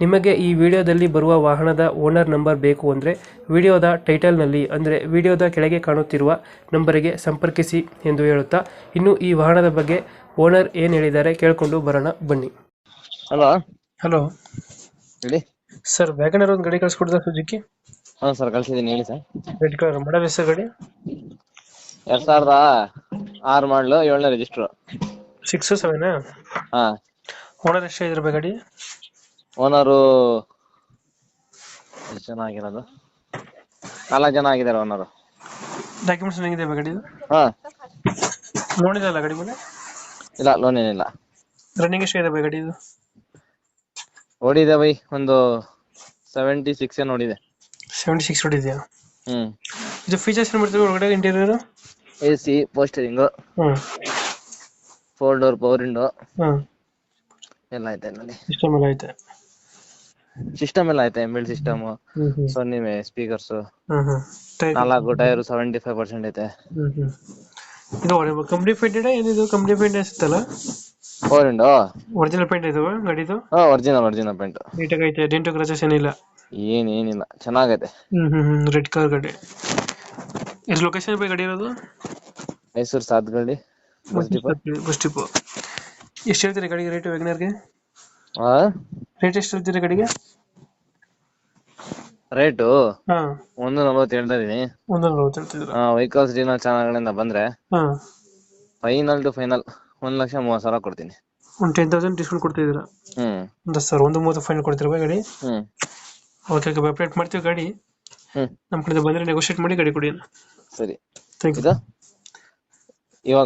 ನಿಮಗೆ ಈ ವಿಡಿಯೋದಲ್ಲಿ ಬರುವ ವಾಹನದ ಓನರ್ ನಂಬರ್ ಬೇಕು ಅಂದರೆ ವಿಡಿಯೋದ ಟೈಟಲ್ನಲ್ಲಿ ಅಂದರೆ ವಿಡಿಯೋದ ಕೆಳಗೆ ಕಾಣುತ್ತಿರುವ ನಂಬರಿಗೆ ಸಂಪರ್ಕಿಸಿ ಎಂದು ಹೇಳುತ್ತಾ ಇನ್ನು ಈ ವಾಹನದ ಬಗ್ಗೆ ಓನರ್ ಏನು ಹೇಳಿದ್ದಾರೆ ಕೇಳಿಕೊಂಡು ಬರೋಣ ಬನ್ನಿ. ಹಲೋ. ಹಲೋ. ಹೇಳಿ. ಸರ್ ವ್ಯಾಗನರ್ ಒಂದು ಗಾಡಿ ಕಳಿಸ್ಕೊಡ್ದ ಸುಜುಕಿ ಹಾಂ ಸರ್ ಕಳ್ಸಿದ್ದೀನಿ ಹೇಳಿ ಸರ್. ರೆಡ್ ಕಲರ್ ಮಾಡಲ್ ಹೆಸರು ಗಾಡಿ? ಎರಡ್ ಸಾವಿರದ ಆರು ಮಾಡಲು ಏಳನೇ ರಿಜಿಸ್ಟ್ರು ಸಿಕ್ಸ್ ಸೆವೆನ್ ಹಾಂ. ಓನರ್ ಎಷ್ಟು ಇದ್ರ ಗಾಡಿ? ಓನರು ಎಷ್ಟು ಜನ ಆಗಿರೋದು? ನಾಲ್ಕು ಜನ ಆಗಿದ್ದಾರೆ ಓನರು. ಡಾಕ್ಯುಮೆಂಟ್ಸ್ ಹೆಂಗಿದೆ ಗಾಡಿ ಹಾಂ. ನೋಡಿದಲ್ಲ ಗಾಡಿ ಮೇಲೆ? ಇಲ್ಲ ಲೋನ್ ಏನಿಲ್ಲ. ರನ್ನಿಂಗ್ ಎಷ್ಟು ಇದೆ ಗಾಡಿ ಇದು ಓಡಿದೆ ಬೈ ಒಂದು ಸೆವೆಂಟಿ ಸಿಕ್ಸ್ ಏನು ಓಡಿದೆ. ಸೆವೆಂಟಿ ಸಿಕ್ಸ್ ಹೊಡಿದೆಯಾ ಹ್ಞೂ ಇದು ಫೀಚರ್ಸ್ ಏನು ಮಾಡ್ತೀವಿ ಒಳಗಡೆ ಇಂಟೀರಿಯರ್ ಎ ಸಿ ಪೋಸ್ಟರಿಂಗು ಹ್ಞೂ ಫೋರ್ ಡೋರ್ ಪವರ್ ವಿಂಡೋ ಹಾಂ ಎಲ್ಲ ಐತೆ ನೋಡಿ ಸಿಸ್ಟಮ್ ಎಲ್ಲ ಐತೆ. ಸಿಸ್ಟಮ್ ಎಲ್ಲ ಐತೆ ಎಂಬಿಲ್ ಸಿಸ್ಟಮ್ ಸೊನ್ನಿ ಸ್ಪೀಕರ್ಸು ನಾಲ್ಕು ಟೈರು ಸೆವೆಂಟಿ ಫೈವ್ ಪರ್ಸೆಂಟ್ ಐತೆ ಇದು ಕಂಪ್ನಿ ಪೇಂಟೆಡ್ ಏನಿದು ಕಂಪ್ನಿ ಪೇಂಟ್ ಅನ್ಸುತ್ತಲ್ಲ? ಫೋರ್ ವಿಂಡೋ ಒರಿಜಿನಲ್ ಪೇಂಟ್ ಇದು ಗಾಡಿದು? ಹಾ ಒರಿಜಿನಲ್ ಒರಿಜಿನಲ್ ಪೇಂಟ್ ನೀಟಾಗಿ ಐತೆ. ಡೆಂಟು ಕ್ರಚಸ್ ಏನಿಲ್ಲ. ಏನ್ ಏನಿಲ್ಲ. ಚೆನ್ನಾಗೈತೆ. ಹ್ಞೂ ರೆಡ್ ಕಲರ್ ಗಾಡಿ. ಎಷ್ಟು ಲೊಕೇಶನ್ ಬೇಕು ಗಾಡಿ ಇರೋದು? Mysuru Sathagalli bus depot bus depot ಎಷ್ಟು ಹೇಳ್ತೀರಿ ಗಾಡಿಗೆ ರೇಟ್ ವ್ಯಾಗನರ್ಗೆ ಹಾ ರೇಟ್ ಎಷ್ಟು ಹೇಳ್ತೀರಿ ಗಾಡಿಗೆ? ರೇಟು ಹಾ. ಒಂದು ನಲ್ವತ್ತು ಹೇಳ್ತಾ ಇದೀನಿ ಒಂದು ನಲ್ವತ್ತು ಹೇಳ್ತಿದ್ರು ವೆಹಿಕಲ್ಸ್ ಡೀಲರ್ ಚಾನಲ್ಗಳಿಂದ ಬಂದ್ರೆ ಹಾ. ಫೈನಲ್ ಟು ಫೈನಲ್ ಒಂದ್ ಲಕ್ಷ ಮೂವತ್ತು ಸಾವಿರ ಕೊಡ್ತೀನಿ. ಒಂದು ಟೆನ್ ತೌಸಂಡ್ ಡಿಸ್ಕೌಂಟ್ ಕೊಡ್ತಿದ್ದೀರಾ? ಹ್ಮ್. ಒಂದು ಸರ್ ಒಂದು ಮೂವತ್ತು ಫೈನ್ ಕೊಡ್ತೀರಾ ಗಾಡಿ? ಹ್ಮ್. ಓಕೆ ಓಕೆ ಅಪ್ಡೇಟ್ ಮಾಡ್ತೀವಿ ಗಾಡಿ. ಹ್ಮ್. ನಮ್ಮ ಕಡೆ ಬಂದರೆ ನೆಗೋಷಿಯೇಟ್ ಮಾಡಿ ಗಾಡಿ ಕೊಡಿ ಸರಿ. ಥ್ಯಾಂಕ್ ಯು ಇದು? ಇವಾಗ